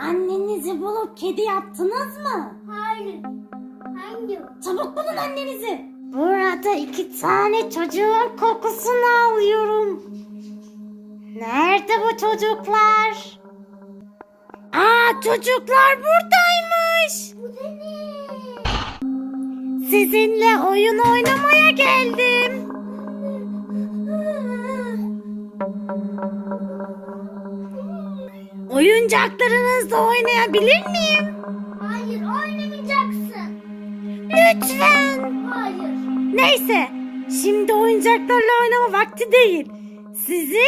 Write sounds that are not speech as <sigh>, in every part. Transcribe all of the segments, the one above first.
Annenizi bulup kedi yaptınız mı? Hayır. Hangi? Çabuk bulun annenizi. Burada iki tane çocuğun kokusunu alıyorum. Nerede bu çocuklar? Aa çocuklar buradaymış. Bu da ne? Sizinle oyun oynamaya geldim. Oyuncaklarınızla oynayabilir miyim? Hayır oynamayacaksın. Lütfen. Hayır. Neyse, şimdi oyuncaklarla oynama vakti değil. Sizi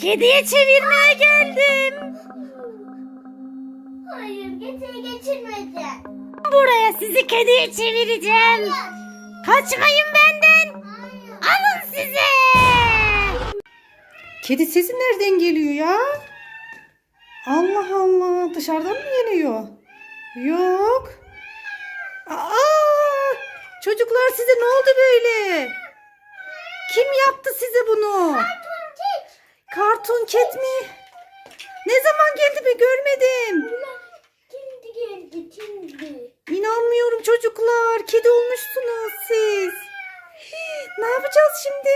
kediye çevirmeye geldim. Hayır geçe geçirmedi. Buraya sizi kediye çevireceğim. Kaçmayın benden. Hayır. Alın size. Kedi sesi nereden geliyor ya? Allah Allah dışarıdan mı geliyor? Yok. Aa, çocuklar size ne oldu böyle? Kim yaptı size bunu? Karton ket mi? Ne zaman geldi be görmedim. Şimdi geldi şimdi. İnanmıyorum çocuklar. Kedi olmuşsunuz siz. Ne yapacağız şimdi?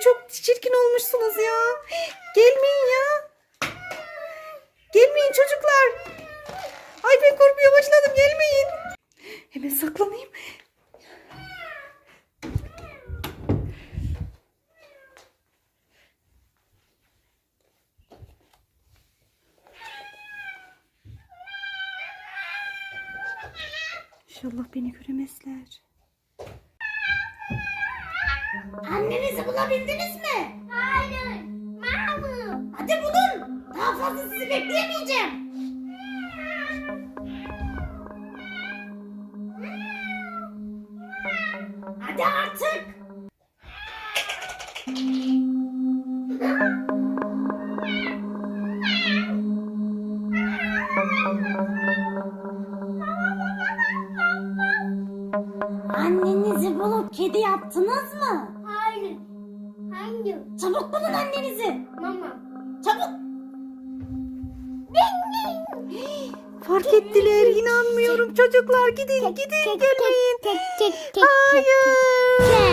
Çok çirkin olmuşsunuz ya. Gelmeyin ya. Gelmeyin çocuklar. Ay ben korkmaya başladım gelmeyin. Hemen saklanayım. İnşallah beni göremezler. Annenizi bulabildiniz mi? Hayır. Mamu. Hadi bulun. Daha fazla sizi bekleyemeyeceğim. Hadi artık. <laughs> Annenizi bulup kedi yaptınız mı? Hayır. Hangi? Çabuk bulun annenizi. Mama. Çabuk. <gasps> Fark ettiler inanmıyorum çocuklar gidin gidin gelmeyin. Hayır.